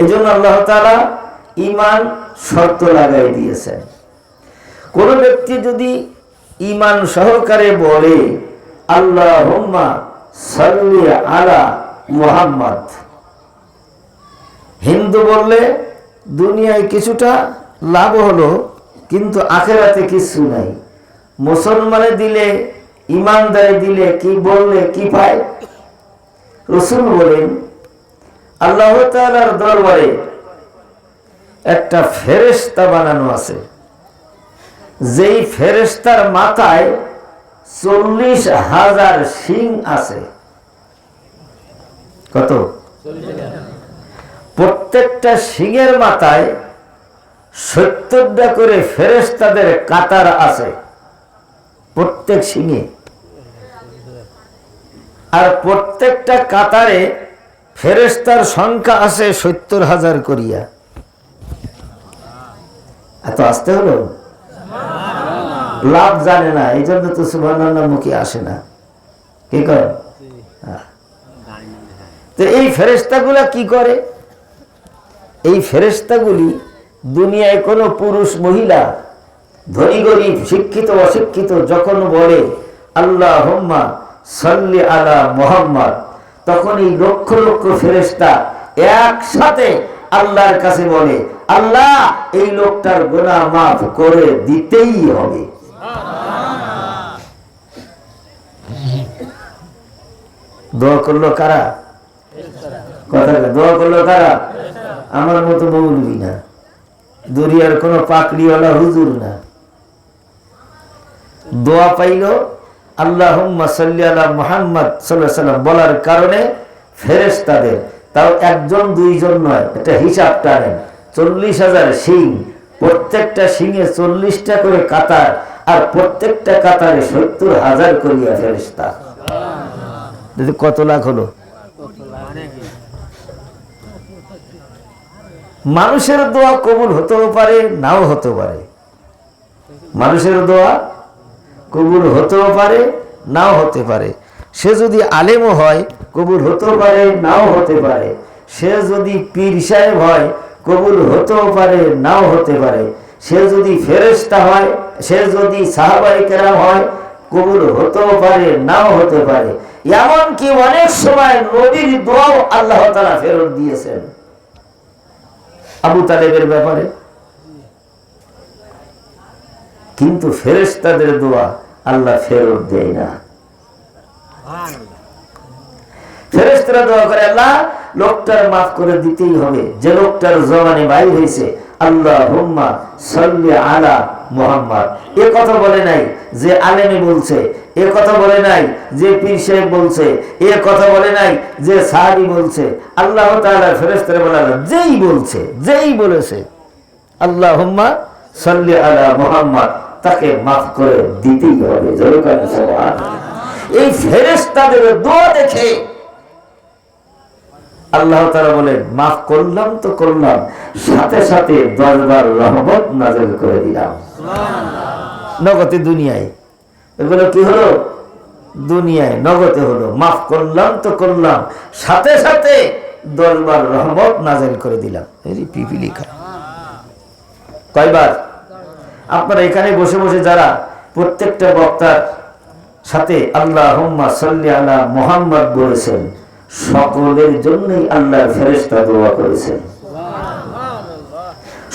এই জন্য আল্লাহ তালা ইমান শর্ত লাগাই দিয়েছেন। কোন ব্যক্তি যদি ইমান সহকারে বলে আল্লাহ সাল্লি আলা মুহাম্মদ। হিন্দু বললে, দুনিয়ায় কিছুটা লাভ হলো, কিন্তু আখেরাতে কিছু নাই। মুসলমানে দিলে ইমানদারে দিলে কি বললে, কি পায়? রসুল বলেন আল্লাহ দরবারে একটা ফেরেশতা বানানো আছে। যেই ফেরেশতার মাথায় চল্লিশ হাজার শিং আছে। কত? প্রত্যেকটা শিঙের মাথায় সত্তরটা করে ফেরেশতাদের কাতার আছে, প্রত্যেক শিঙে আর প্রত্যেকটা কাতারে ফেরেশতার সংখ্যা আছে সত্তর হাজার করিয়া। এত আসতে হলো? লাভ জানে না, এই জন্য তো সুবর্ণান্ন মুখে আসে না। কি করে। তো এই ফেরেস্তাগুলা কি করে? এই ফেরেস্তাগুলি দুনিয়ায় কোনো পুরুষ, মহিলা, ধনী, গরিব, শিক্ষিত, অশিক্ষিত, যখন বলে আল্লাহ হোম্মা সাল্লি আলা মোহাম্মদ তখন এই লক্ষ লক্ষ ফেরেস্তা একসাথে আল্লাহর কাছে বলে, আল্লাহ, এই লোকটার গোনা মাফ করে দিতেই হবে। দোয়া করল কারা? কথা দোয়া করল কারা? আমার মতো মৌলবি না। দুনিয়ার কোনো পাকড়িওয়ালা হুজুর না। দোয়া পাইল আল্লাহ সাল্লি আলা মোহাম্মদ সাল্লাম বলার কারণে তাও একজন, দুইজন নয় হিসাব টানেন চল্লিশ হাজার প্রত্যেকটা চল্লিশটা করে কাতার, আর প্রত্যেকটা কাতারে সত্তর হাজার করিয়া কত লাখ হলো? মানুষের দোয়া কবুল হতেও পারে, নাও হতে পারে। মানুষের দোয়া কবুল হতেও পারে, নাও হতে পারে। সে যদি আলেমও হয়, কবুল হতেও পারে, নাও হতে পারে। সে যদি পীর সাহেব হয়, কবুল হতেও পারে, নাও হতে পারে। সে যদি ফেরেস্তা হয়, সে যদি সাহাবাই কেরাম হয়, কবুল হতেও পারে, নাও হতে পারে। এমনকি অনেক সময় নবীর দোয়াও আল্লাহ তারা ফেরত দিয়েছেন। আবু তালেবের ব্যাপারে কিন্তু ফেরেশতাদের দোয়া আল্লাহ ফেরত দেয় না। ফেরেশতারা দোয়া করে, আল্লাহ, লোকটার মাফ করে দিতেই হবে। যে লোকটার বাই হয়েছে আল্লাহ হুম্মা সাল্লি আলা মুহাম্মদ। এ কথা বলে নাই যে আলেমে বলছে, এ কথা বলে নাই যে পীর সাহেব বলছে, এ কথা বলে নাই যে সাহাবি বলছে। আল্লাহ তাআলা ফেরেশতারা বলে যেই বলছে, যেই বলেছে আল্লাহ হুম্মা সাল্লি আলা মুহাম্মদ। তাকে মাফ করে দিতেই হবে। এই ফেরেশতাদের দোয়া দেখে আল্লাহ তারা বলে মাফ করলাম তো করলাম সাথে সাথে দশবার রহমত নাজল করে দিলাম। নগদে দুনিয়ায়। এগুলো কি হলো? দুনিয়ায় নগদে হলো মাফ করলাম তো করলাম সাথে সাথে দশবার রহমত নাজল করে দিলাম। এই পিপি লিখা। কয়বার? আপনারা এখানে বসে বসে যারা প্রত্যেকটা বক্তার সাথে আল্লাহ সাল্লি আলা মোহাম্মদ বলেছেন, সকলের জন্যই আল্লাহর ফেরেশতা দোয়া করেছেন।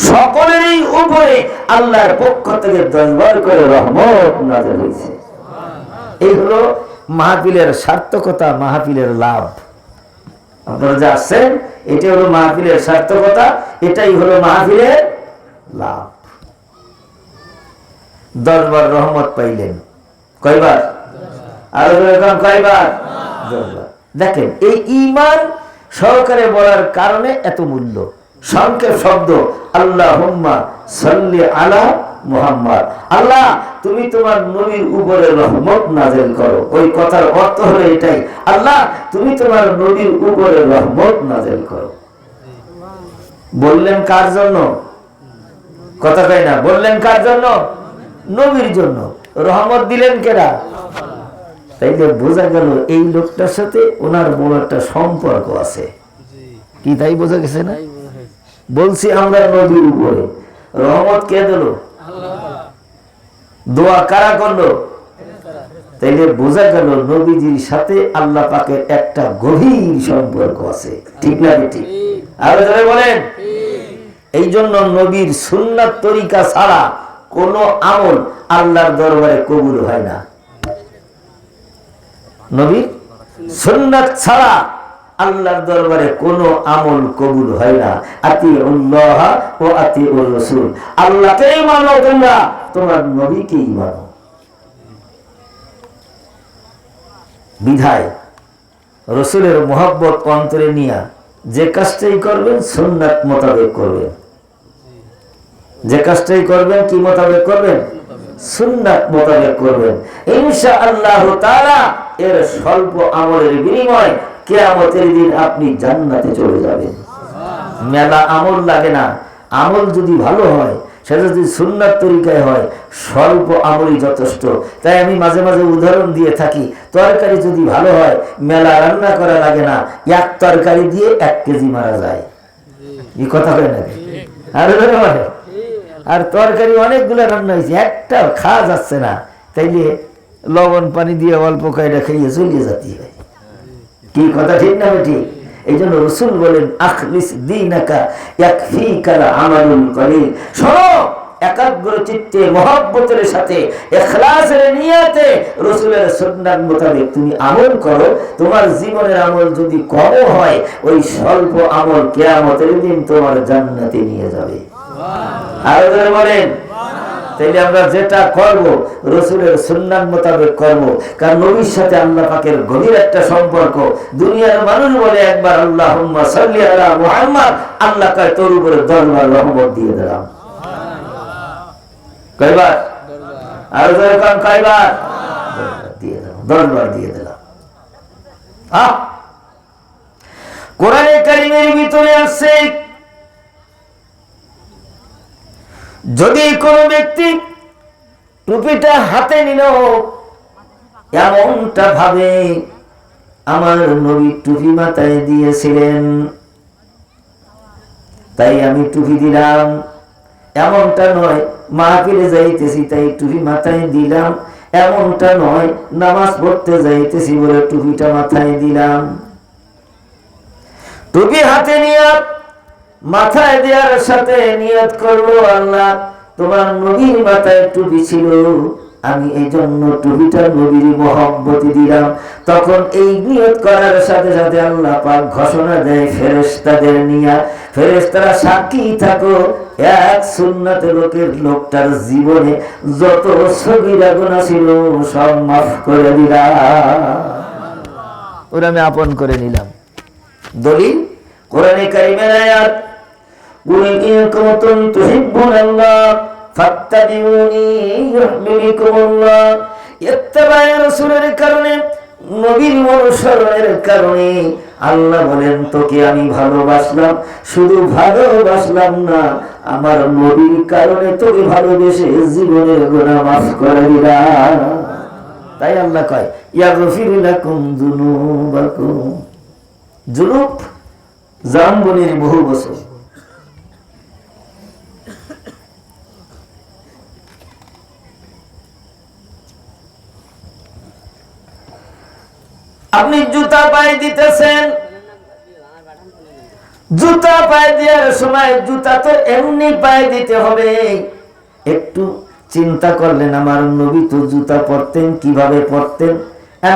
সকলেরই উপরে আল্লাহর পক্ষ থেকে দশবার করে রহমত হয়েছে। এই হলো মাহফিলের সার্থকতা, মাহফিলের লাভ। আপনারা যে আসছেন এটা হলো মাহফিলের সার্থকতা, এটাই হলো মাহফিলের লাভ। দশবার রহমত পাইলেন। কয়বার? কয়বার? দেখেন, এই ইমান সহকারে বলার কারণে এত মূল্য। সংক্ষেপ শব্দ আল্লাহ সাল্লি আলা মুহাম্মদ। আল্লাহ, তুমি তোমার নবীর উপরে রহমত নাজেল করো। ওই কথার অর্থ হলো এটাই। আল্লাহ, তুমি তোমার নবীর উপরে রহমত নাজেল করো। বললেন কার জন্য? কথা কয় না, বললেন কার জন্য? নবীর জন্য। রহমত দিলেন কেরা? তাইলে বোঝা গেল এই লোকটার সাথে ওনার বড় একটা সম্পর্ক আছে। কি তাই বোঝা গেছে না? বলছি আমরা নবীর উপরে। রহমত কে দিল? দোয়া কারা করল? তাইলে বোঝা গেল নবীজির সাথে আল্লাহ পাকের একটা গভীর সম্পর্ক আছে। ঠিক না ঠিক? আরও বলেন। এই জন্য নবীর সুন্নাত তরিকা ছাড়া কোন আমল আল্লাহর দরবারে কবুল হয় না। নবীর সুন্নাত ছাড়া আল্লাহর দরবারে কোন আমল কবুল হয় না। আতি উল্লাহ ও আতি উল রসুল আল্লাহকেই মানো তোমরা, তোমার নবীকেই মানো। বিধায়, রসুলের মোহাব্বত অন্তরে নিয়া যে কাজটাই করবেন, সুন্নাত মোতাবেক করবেন। যে কাজটাই করবেন, কি মোতাবেক করবেন? সুন্নাত মোতাবেক করবেন। ইনশা আল্লাহ তাআলা এর স্বল্প আমলের বিনিময় কেয়ামতের দিন আপনি জান্নাতে চলে যাবেন। মেলা আমল লাগে না। আমল যদি ভালো হয়, সেটা যদি সুন্নাত তরিকায় হয়, স্বল্প আমলই যথেষ্ট। তাই আমি মাঝে মাঝে উদাহরণ দিয়ে থাকি, তরকারি যদি ভালো হয়, মেলা রান্না করা লাগে না, এক তরকারি দিয়ে এক কেজি মারা যায়। এই কথা হয় নাকি আর আর তরকারি অনেকগুলো রান্না হয়েছে, একটা খাওয়া যাচ্ছে না। তাইলে লবণ পানি দিয়ে অল্প কয়টা খাইয়ে চলিয়ে যাতে হয়। কি কথা ঠিক না ঠিক এই জন্য রসুল বলেন, আখলিস দিনাকা ইয়াকফিকাল আমালুল কলিল। শোনো, একাগ্র চিত্তে, মহব্বতের সাথে, এখলাসের নিয়াতে রসুলের মোতাবেক তুমি আমল করো। তোমার জীবনের আমল যদি কম হয়, ওই স্বল্প আমল কেয়ামতের দিন তোমার জান্নাতে নিয়ে যাবে। আরও বলেন। তাইলে আমরা যেটা করব, রসুলের সুন্নান মোতাবেক করব। কারণ নবীর সাথে আল্লাহ পাকের গভীর একটা সম্পর্ক। দুনিয়ার মানুষ বলে একবার আল্লাহ সাল্লি আলা মুহাম্মদ। আল্লাহ কয়, তোর উপরে দরবার, রহমত দিয়ে দিলাম। কয়বার? আর যেরকম কয়বার? দিয়ে দিলাম, দরবার দিয়ে দিলাম। কোরআনে কারিমের ভিতরে আছে যদি কোনো ব্যক্তি টুপিটা হাতে নিল, এমনটা ভাবে আমার নবী টুপি মাথায় দিয়েছিলেন। তাই আমি টুপি দিলাম। এমনটা নয়, মাহফিলে যাইতেছি, তাই টুপি মাথায় দিলাম। এমনটা নয়, নামাজ পড়তে যাইতেছি বলে টুপিটা মাথায় দিলাম। টুপি হাতে নিয়ে মাথায় দেওয়ার সাথে নিয়ত করল আল্লাহ, তোমার নবীর মাথায় টুপি ছিল আমি এই জন্য টুপিটা নবীর মহব্বতি দিলাম। তখন এই নিয়ত করার সাথে সাথে আল্লাহ পাক ঘোষণা দেয় ফেরেস্তাদের নিয়া। ফেরেস্তারা সাক্ষী থাকো, এক সুন্নাত লোকের লোকটার জীবনে যত সগিরা গুণা ছিল সব মাফ করে দিলাম ওরা আমি আপন করে নিলাম। দলিল? কোরআনে কারিমের আয়াত قل إن كنتم تحبون الله فاتبعوني يحببكم الله ইত্তেবায়ে রাসূলের কারণে নবীর অনুসরণের কারণে আল্লাহ বলেন তোকে আমি ভালোবাসলাম শুধু ভালোবাসলাম না আমার নবীর কারণে তোকে ভালোবেসে জীবনের গুনাহ মাফ করে দিলাম তাই আল্লাহ কয় ইয়াগফির লাকুম যুনুবাকুম জুনুব জাম্বনের বহু বছর আপনি জুতা পায়ে দিতেছেন। জুতা পায়ে দেওয়ার সময় জুতা তো এমনি পায়ে দিতে হবে। একটু চিন্তা করলেন, আমার নবী তো জুতা পরতেন, কীভাবে পরতেন?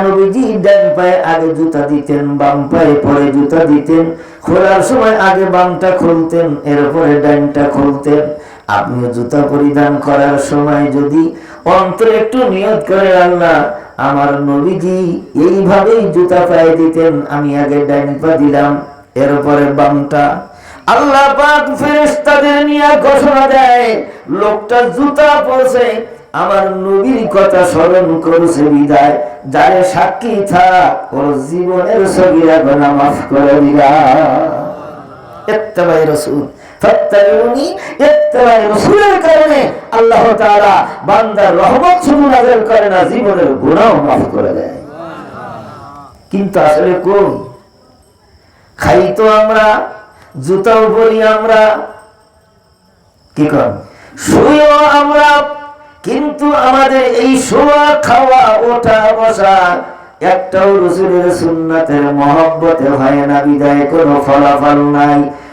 নবীজি, ডান পায়ে আগে জুতা দিতেন, বাম পায়ে পরে জুতা দিতেন। খোলার সময় আগে বামটা খুলতেন, এরপরে ডানটা খুলতেন। আপনিও জুতা পরিধান করার সময় যদি অন্তরে একটু নিয়ত করে আল্লাহ আমার নবীজি এইভাবেই জুতা পায়ে দিতেন, আমি আগে ডাইন পা দিলাম, এরপরে বামটা। আল্লাহ পাক ফেরেশতাদের নিয়ে ঘোষণা দেয়, লোকটা জুতা পরছে, আমার নবীর কথা স্মরণ করেছে বিদায়, যারে সাক্ষী থাক, ওর জীবনের সগিরা গোনা মাফ করে দিলা ইত্তেবাই রাসূল। ফাত্তাবিউনি ইত্তেবাই রাসূলের কারণে আল্লাহ তাআলা বান্দার রহমত শুধু নাযিল করে না, জীবনের মাফ করে দেয়। কিন্তু আসলে কই খাই তো আমরা, জুতাও আমরা। কি কর আমরা, কিন্তু আমাদের এই শোয়া, খাওয়া, ওঠা, বসা একটাও রসুলের সুন্নাতের মহব্বতে হয় না, বিদায় কোনো ফলাফল নাই।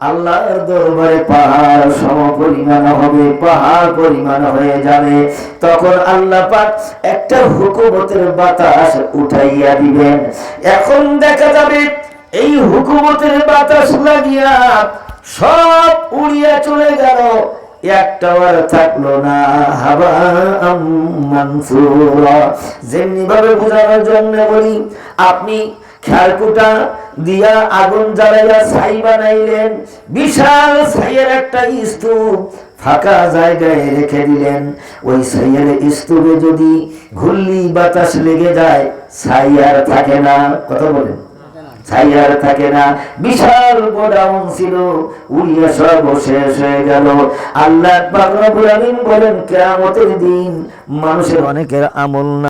আল্লাহর দরবারে পাহাড় সম পরিমাণ হবে, পাহাড় পরিমাণ হয়ে যাবে। তখন আল্লাহ পাক একটা হুকুমতের বাতাস উঠাইয়া দিবেন। এখন দেখা যাবে এই হুকুমতের বাতাস লাগিয়া সব উড়িয়া চলে গেল। একটাও আর থাকল না। হাবা যেমনি ভাবে বোঝানোর জন্য বলি, আপনি খেয়ালকুটা দিয়া আগুন জ্বালাইয়া ছাই বানাইলেন। বিশাল ছাইয়ের একটা স্তূপ ফাঁকা জায়গায় রেখে দিলেন। ওই ছাইয়ের স্তূপে যদি ঘুল্লি বাতাস লেগে যায়, ছাই আর থাকে না। কথা বলেন। ছাই আর থাকে না। বিশাল গোডাউন ছিল। উড়িয়া সব শেষ হয়ে গেল। আল্লাহ বলেন, কিয়ামতের দিন মানুষের অনেকের আমল না